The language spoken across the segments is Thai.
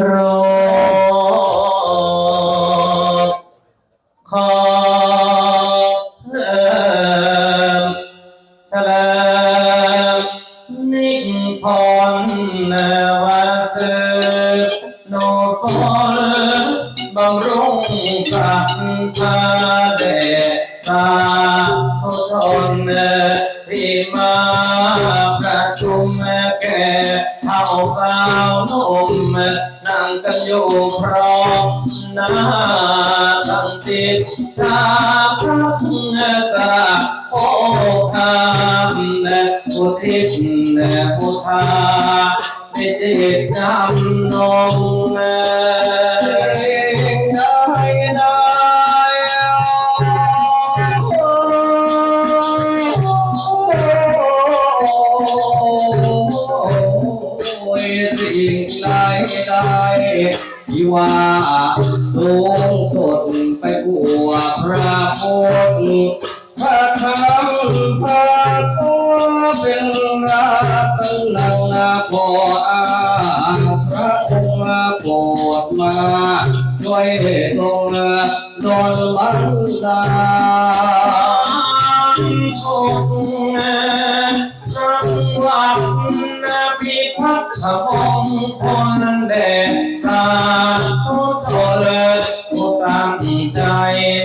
โรขอบเอิ่มเฉลิมนิ่งพรนวาสโนฟอลบำรุงสัทธาเดชาผู้ชนที่มาประชุมแก่เท่าสา กันอยู่พร้อมหน้าตั้งจิตชาพระกาโอคามพุทธิตพุทธาวิจิตนำนม ที่ว่าลงทนไปกลัวพระพุทธพระธรรมพระตัวเป็นรัตนังนาขออาพระองค์มาโปรดมาช่วยตรงดลบันดา รังวัดนาพิพัฒน์มงคลแดชตาทุกโทเลยผู้ตั้งใจ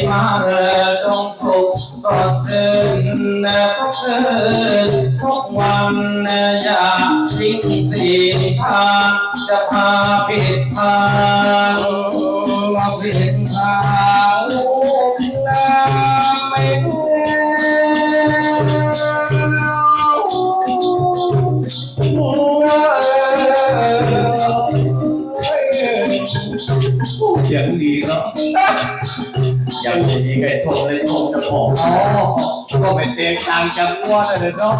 มาเลยจงสุขกอดชื่นนะเชิญทุกวันนะยา อย่างนี้ใครชมเลยชมจะขออ๋อก็เป็นเตียงตางจากวัวเลยเนาะ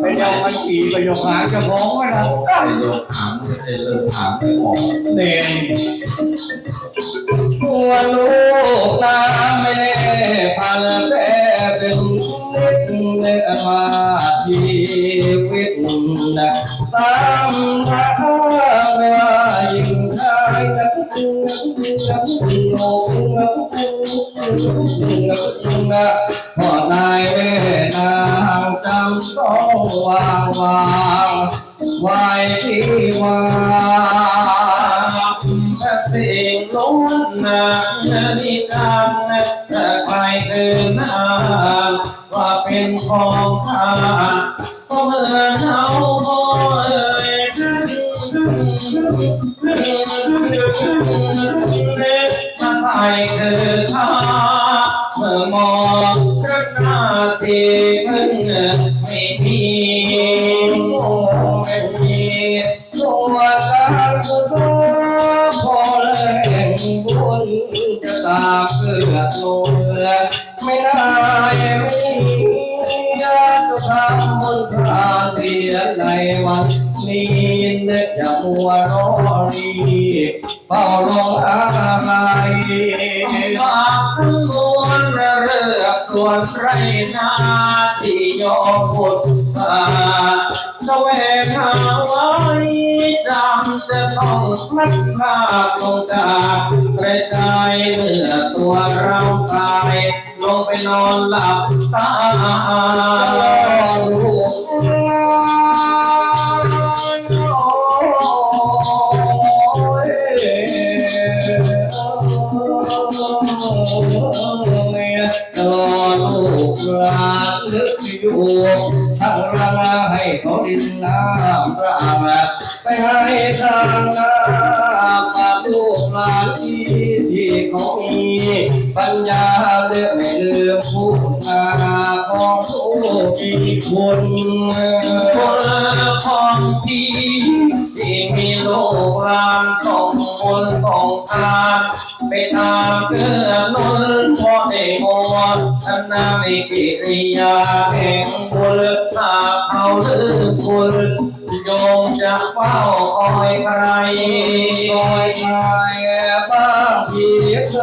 ไปยองมันขี่ไปยองหางจะมองไว้นะไอ้โยกถามไอ้เรื่องถามไอ้หมเด่นหัวลูกน้ำไม่เล่พันแปรเป็นนิดเนื้อมาชีวิตนะตามทางางจำต้องวางวางไว้ที่วางถ้าสิ่งล้นนานิทานถ้าใครเดินน้าว่าเป็นของข้าก็เมื่อนเอาโอ้ยถ้าใครเดินทาเมื่อมองรักหน้าที่เพิ่ง นึกอย่ามัวรอรีเฝ้าลงอะไรบางทั้มวลเรือส่วนไรนาที่ยอมบุตรตาแสวงหาไว้จำจะต้องพัดพากลงจากกระจายเมื่อตัวเราตายลงไปนอนหลับตา หลานลึกอยู่ทั้งรังให้เขาดินน้ำร่างไปให้ทางน้ำมาลูกหลานที่ที่เขามีปัญญาเลือกไม่ลืมผู้งาของสู้ที่คุณคน วทนาในกิริยาแห่งบุญหากเขาลืมคุณโยมจะเฝ้าคอยใครคอยคายบ้างที่เค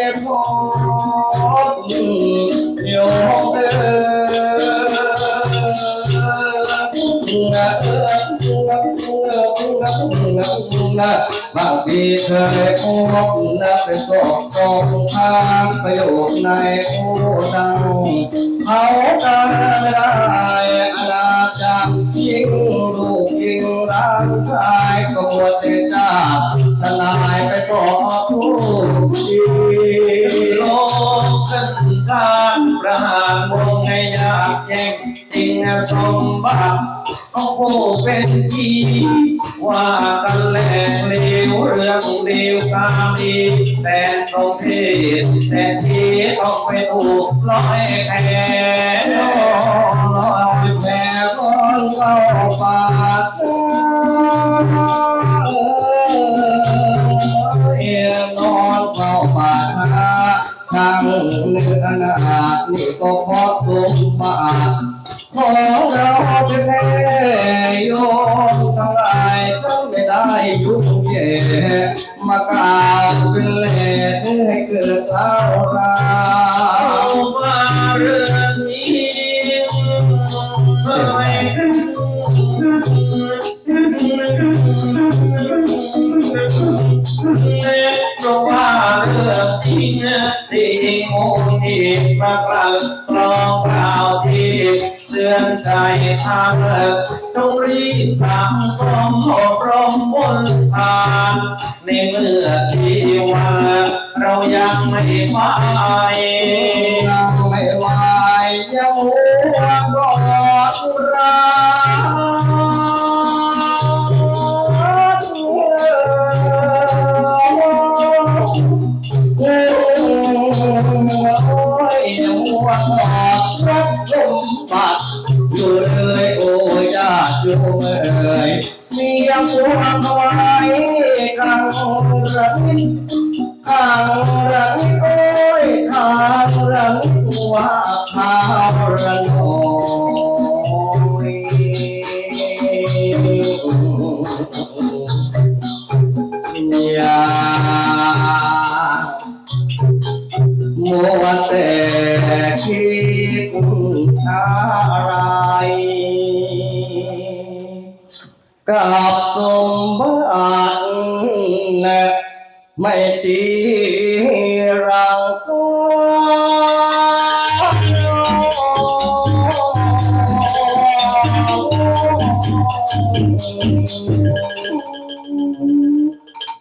ยพบโยมเออนะนะนะบางทีเคยพบนะไปสอบ ตรงทางประโยชน์ในผู้ดังเขากันไม่ได้อาณาจักรยิงลูกยิงร่างกายก็หมดแต่จาทลายไปต่อทุกทีโลกขึ้นการประหารวงให้ยากแย่งจริงสมบัติ ของผู้เป็นพี่ว่ากันแหลกเลวเรื่องเดียวกามีแต่ต้องเพศแต่ที่ต้องไปถูกร้อยแพ้ลอยแผ่บนเข้าป่าเอียนอนเข้าป่าทางเนื้อนานี่ก็เพราะตุมบาท ของเราจะแน่โยมทั้งหลายก็ไม่ได้ยุ่งแย่มากล่าวเป็นเล่ให้เกิดเล่าราเอามาเรื่องนี้เฮ้ยเพราะว่าเรื่องจริงที่มูลที่ประกาศกรองกล่าวที่ เสื่อมใจทางเลิกต้องรีบสังคมอบรมบนทานในเมื่อที่วันเรายังไม่ไปยังไม่ไหวยังหัวกอดรักโอ้ยางหลังโอ้ยข้างหลังว่าข้าวระนอยอย่ามัวแต่คิดอะไรกับ ไม่ตีรังตั